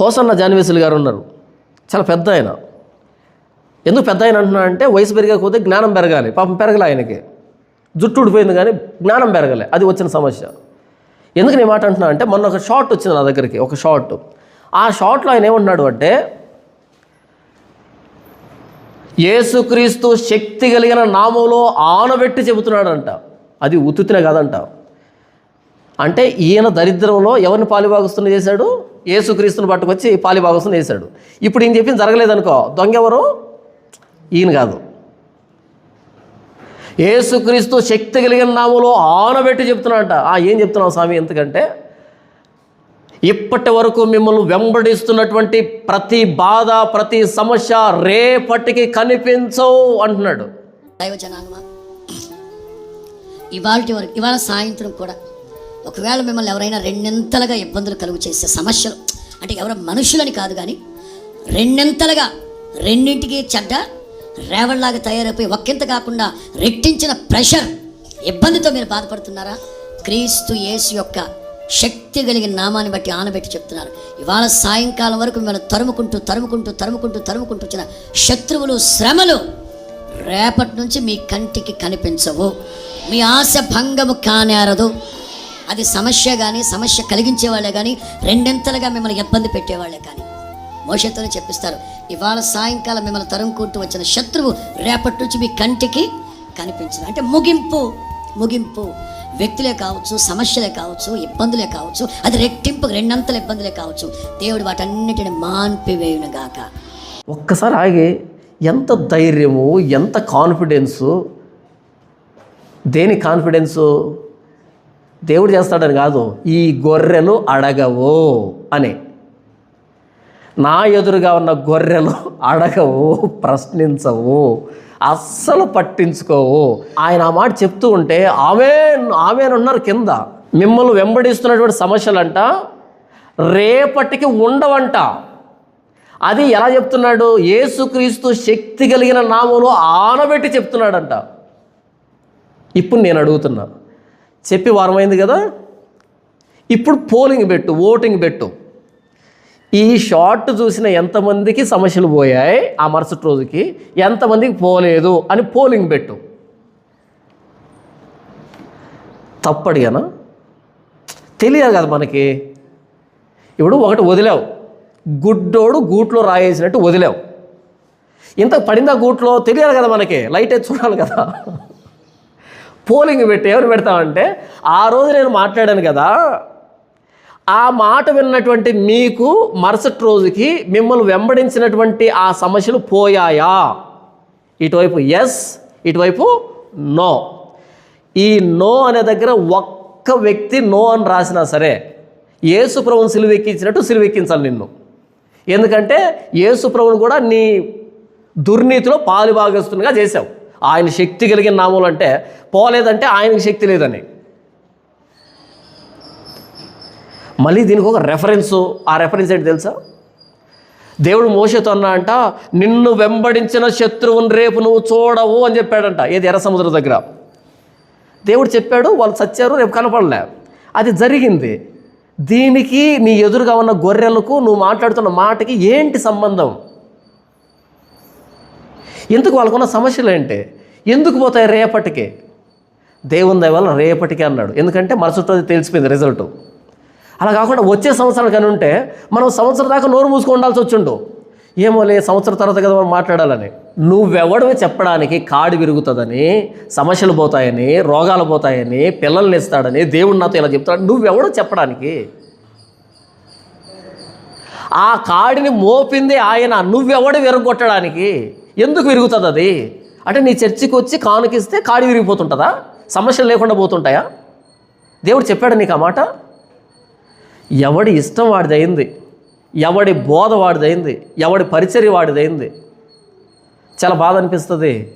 Hosanna జాన్వేసులు గారు ఉన్నారు. చాలా పెద్ద ఆయన. ఎందుకు పెద్ద ఆయన అంటున్నా అంటే వయసు పెరిగకపోతే జ్ఞానం పెరగాలి. పాపం పెరగలే ఆయనకి. జుట్టు ఊడిపోయింది కానీ జ్ఞానం పెరగలే. అది వచ్చిన సమస్య. ఎందుకు నేను మాట అంటున్నా అంటే మొన్న ఒక షార్ట్ వచ్చింది నా దగ్గరికి. ఒక షార్ట్ ఆ షార్ట్లో ఆయన ఏమంటున్నాడు అంటే యేసుక్రీస్తు శక్తి కలిగిన నామంలో ఆనబెట్టి చెబుతున్నాడంట. అది ఉత్తుతినే కాదంట. అంటే ఈయన దరిద్రంలో ఎవరిని పాలిభాగస్తుని చేశాడు? ఏసుక్రీస్తుని పట్టుకొచ్చి పాలిభాగస్తుని వేశాడు ఇప్పుడు ఈయన చెప్పింది జరగలేదనుకో దొంగ ఎవరు? ఈయన కాదు. ఏసుక్రీస్తు శక్తి కలిగిన నామలో ఆనబెట్టి చెప్తున్నాడంట. ఆ ఏం చెప్తున్నావు స్వామి? ఎందుకంటే ఇప్పటి వరకు మిమ్మల్ని వెంబడిస్తున్నటువంటి ప్రతి బాధ ప్రతి సమస్య రేపటికి కనిపించవు అంటున్నాడు. ఇవాళ వరకు ఇవాళ సాయంత్రం కూడా ఒకవేళ మిమ్మల్ని ఎవరైనా రెండింతలుగా ఇబ్బందులు కలుగు చేసే సమస్యలు అంటే ఎవరో మనుషులని కాదు కానీ రెండింతలుగా రెండింటికి చెడ్డ రేవల్లాగా తయారైపోయి ఒక్కింత కాకుండా రెట్టించిన ప్రెషర్ ఇబ్బందితో మీరు బాధపడుతున్నారా? క్రీస్తు యేసు యొక్క శక్తి కలిగిన నామాన్ని బట్టి ఆనబెట్టి చెప్తున్నారు. ఇవాళ సాయంకాలం వరకు మిమ్మల్ని తరుముకుంటూ తరుముకుంటూ తరుముకుంటూ తరుముకుంటూ వచ్చిన శత్రువులు శ్రమలు రేపటి నుంచి మీ కంటికి కనిపించవు. మీ ఆశ భంగము కానేరదు. అది సమస్య కానీ సమస్య కలిగించే వాళ్ళే కానీ రెండింతలుగా మిమ్మల్ని ఇబ్బంది పెట్టేవాళ్ళే కానీ. మోషతోనే చెప్పిస్తారు ఇవాళ సాయంకాలం మిమ్మల్ని తరుముకుంటూ వచ్చిన శత్రువు రేపటి నుంచి మీ కంటికి కనిపించదు. అంటే ముగింపు ముగింపు. వ్యక్తులే కావచ్చు సమస్యలే కావచ్చు ఇబ్బందులే కావచ్చు అది రెట్టింపు రెండంతల ఇబ్బందులే కావచ్చు. దేవుడు వాటన్నిటిని మాన్పివేయును గాక ఒక్కసారి ఆగి ఎంత ధైర్యము ఎంత కాన్ఫిడెన్సు దేని కాన్ఫిడెన్సు దేవుడు చేస్తాడని కాదు ఈ గొర్రెలు అడగవు అని. నా ఎదురుగా ఉన్న గొర్రెలు అడగవు ప్రశ్నించవు అస్సలు పట్టించుకోవు. ఆయన ఆ మాట చెప్తూ ఉంటే ఆమె ఆమెనున్నారు కింద. మిమ్మల్ని వెంబడిస్తున్నటువంటి సమస్యలంట రేపటికి ఉండవంట. అది ఎలా చెప్తున్నాడు? ఏసుక్రీస్తు శక్తి కలిగిన నామంలో ఆనబెట్టి చెప్తున్నాడంట. ఇప్పుడు నేను అడుగుతున్నా చెప్పి వారమైంది కదా? ఇప్పుడు పోలింగ్ పెట్టు ఓటింగ్ పెట్టు. ఈ షార్ట్ చూసిన ఎంతమందికి సమస్యలు పోయాయి? ఆ మరుసటి రోజుకి ఎంతమందికి పోలేదు అని పోలింగ్ పెట్టు. తప్పు అడిగానా తెలియదు కదా మనకి. ఇప్పుడు ఒకటి వదిలావు. గుడ్డోడు గూట్లో రాయేసినట్టు వదిలావు. ఇంత పడిందా గూట్లో? తెలియాలి కదా మనకి. లైట్ వేసి చూడాలి కదా. పోలింగ్ పెట్టి ఎవరు పెడతామంటే ఆ రోజు నేను మాట్లాడాను కదా ఆ మాట విన్నటువంటి మీకు మరుసటి రోజుకి మిమ్మల్ని వెంబడించినటువంటి ఆ సమస్యలు పోయాయా? ఇటువైపు ఎస్ ఇటువైపు నో ఈ నో అనే దగ్గర ఒక్క వ్యక్తి నో అని రాసినా సరే ఏసుప్రభుని సిలువెక్కించినట్టు సిలువెక్కించాలి నిన్ను. ఎందుకంటే ఏసుప్రభుని కూడా నీ దుర్నీతిలో పాలుభాగస్తునిగా చేశావు. ఆయన శక్తి కలిగిన నామములు అంటే పోలేదంటే ఆయనకి శక్తి లేదని. మళ్ళీ దీనికి ఒక రెఫరెన్సు ఆ రెఫరెన్స్ ఏంటి తెలుసా? దేవుడు మోసతో అన్నా అంట నిన్ను వెంబడించిన శత్రువుని రేపు నువ్వు చూడవు అని చెప్పాడంట ఏది ఎర్ర సముద్రం దగ్గర. దేవుడు చెప్పాడు వాళ్ళు చచ్చారు రేపు కనపడలే. అది జరిగింది. దీనికి నీ ఎదురుగా ఉన్న గొర్రెలకు నువ్వు మాట్లాడుతున్న మాటకి ఏంటి సంబంధం? ఎందుకు వాళ్ళకున్న సమస్యలు ఏంటి? ఎందుకు పోతాయి రేపటికి? దేవుని దయవల్ల రేపటికే రేపటికి అన్నాడు. ఎందుకంటే మరుసటి రోజు తెలిసిపోయింది రిజల్ట్ అలా కాకుండా వచ్చే సంవత్సరం కానీ ఉంటే మనం సంవత్సరం దాకా నోరు మూసుకు ఉండాల్సి వచ్చిండు. ఏమోలే సంవత్సరం తర్వాత కదా మనం మాట్లాడాలని. నువ్వెవడమే చెప్పడానికి కాడి విరుగుతుందని సమస్యలు పోతాయని రోగాలు పోతాయని పిల్లల్ని ఇస్తాడని దేవుడు నాతో ఇలా చెప్తాడు నువ్వెవడో చెప్పడానికి? ఆ కాడిని మోపింది ఆయన. నువ్వెవడు విరగొట్టడానికి? ఎందుకు విరుగుతుంది అది అంటే నీ చర్చికి వచ్చి కానుకిస్తే కాడి విరిగిపోతుంటుందా? సమస్యలు లేకుండా పోతుంటాయా? దేవుడు చెప్పాడు నీకు ఆ మాట? ఎవడి ఇష్టం వాడిదైంది? ఎవడి బోధ వాడిదైంది? ఎవడి పరిచర్య వాడిదైంది? చాలా బాధ అనిపిస్తుంది.